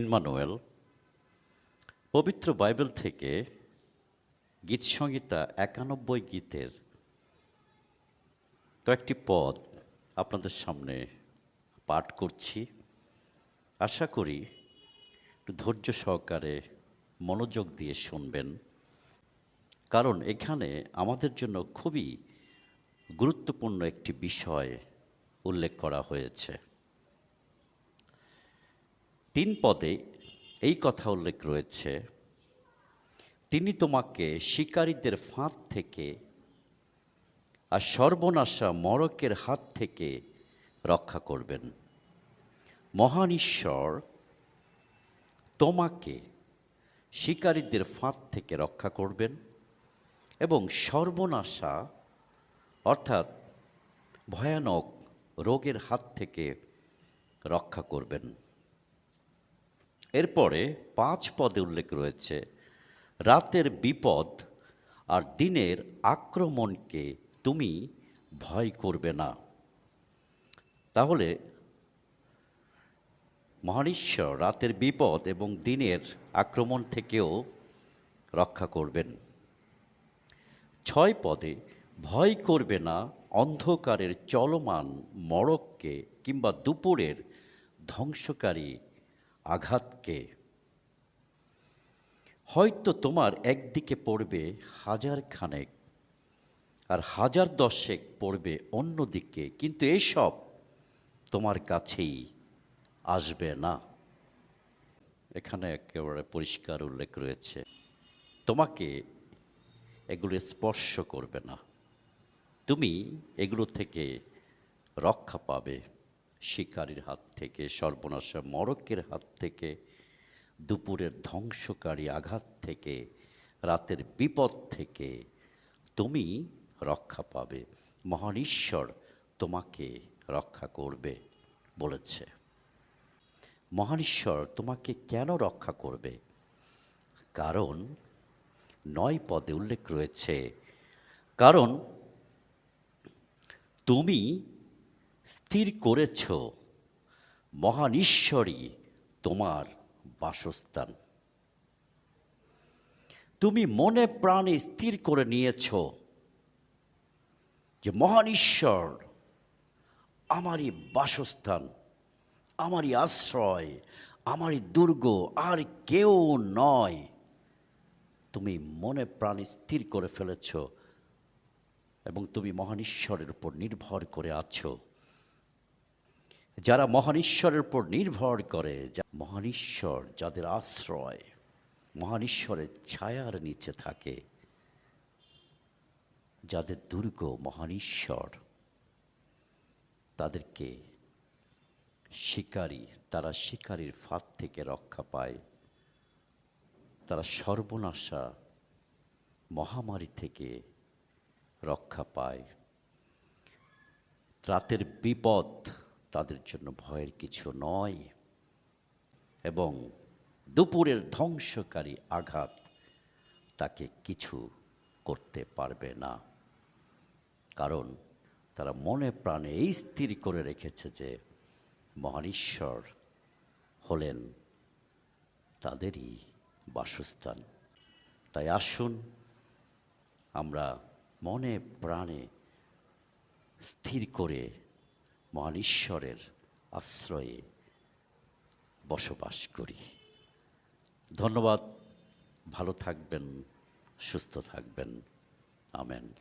Emmanuel, পবিত্র Bible থেকে গীত সংহিতা একানব্বই গীতের কয়েকটি পদ আপনাদের সামনে পাঠ করছি। আশা করি ধৈর্য সহকারে মনোযোগ দিয়ে শুনবেন, কারণ এখানে আমাদের জন্য খুবই গুরুত্বপূর্ণ একটি বিষয় উল্লেখ করা হয়েছে। তিন পদে এই কথা উল্লেখ রয়েছে, তিনি তোমাকে শিকারীদের ফাঁদ থেকে আর সর্বনাশা মরকের হাত থেকে রক্ষা করবেন। মহান ঈশ্বর তোমাকে শিকারীদের ফাঁদ থেকে রক্ষা করবেন এবং সর্বনাশা, অর্থাৎ ভয়ানক রোগের হাত থেকে রক্ষা করবেন। এরপরে পাঁচ পদে উল্লেখ রয়েছে, রাতের বিপদ আর দিনের আক্রমণকে তুমি ভয় করবে না। তাহলে মহানীশ্বর রাতের বিপদ এবং দিনের আক্রমণ থেকেও রক্ষা করবেন। ছয় পদে ভয় করবে না অন্ধকারের চলমান মড়ককে কিংবা দুপুরের ধ্বংসকারী আঘাতকে। হয়তো তোমার একদিকে পড়বে হাজার খানেক আর হাজার দশেক পড়বে অন্যদিকে, কিন্তু এসব তোমার কাছেই আসবে না। এখানে একেবারে পরিষ্কার উল্লেখ রয়েছে। তোমাকে এগুলো স্পর্শ করবে না। তুমি এগুলো থেকে রক্ষা পাবে। শিকারীর হাত থেকে সর্বনাশা মরকের হাত থেকে, দুপুরের ধ্বংসকারী আঘাত থেকে, রাতের বিপদ থেকে তুমি রক্ষা পাবে। মহান ঈশ্বর তোমাকে রক্ষা করবে বলেছে। মহান ঈশ্বর তোমাকে কেন রক্ষা করবে? কারণ নয় পদে উল্লেখ রয়েছে, কারণ তুমি স্থির করেছ। মহান ঈশ্বরই তোমার বাসস্থান। তুমি মনে প্রাণে স্থির করে নিয়েছ যে মহান ঈশ্বর আমারই বাসস্থান, আমারই আশ্রয়, আমারই দুর্গ, আর কেউ নয়। তুমি মনে প্রাণে স্থির করে ফেলেছ এবং তুমি মহান ঈশ্বরের উপর নির্ভর করে আছো। যারা মহান ঈশ্বরের উপর নির্ভর করে, যা- মহান ঈশ্বর যাদের আশ্রয়, মহান ঈশ্বরের ছায়ার নিচে থাকে, যাদের দুর্গ মহান ঈশ্বর, তাদেরকে শিকারী, তারা শিকারীর ফাঁদ থেকে রক্ষা পায়। তারা সর্বনাশা মহামারী থেকে রক্ষা পায়। রাতের বিপদ তাদের জন্য ভয়ের কিছু নয়। এবং দুপুরের ধ্বংসকারী আঘাত তাকে কিছু করতে পারবে না। কারণ তারা মনে প্রাণে এই স্থির করে রেখেছে যে মহান ঈশ্বর হলেন তাদেরই বাসস্থান। তাই আসুন, আমরা মনে প্রাণে স্থির করে মহান ঈশ্বরের আশ্রয়ে বসবাস করি। ধন্যবাদ। ভালো থাকবেন সুস্থ থাকবেন। আমেন।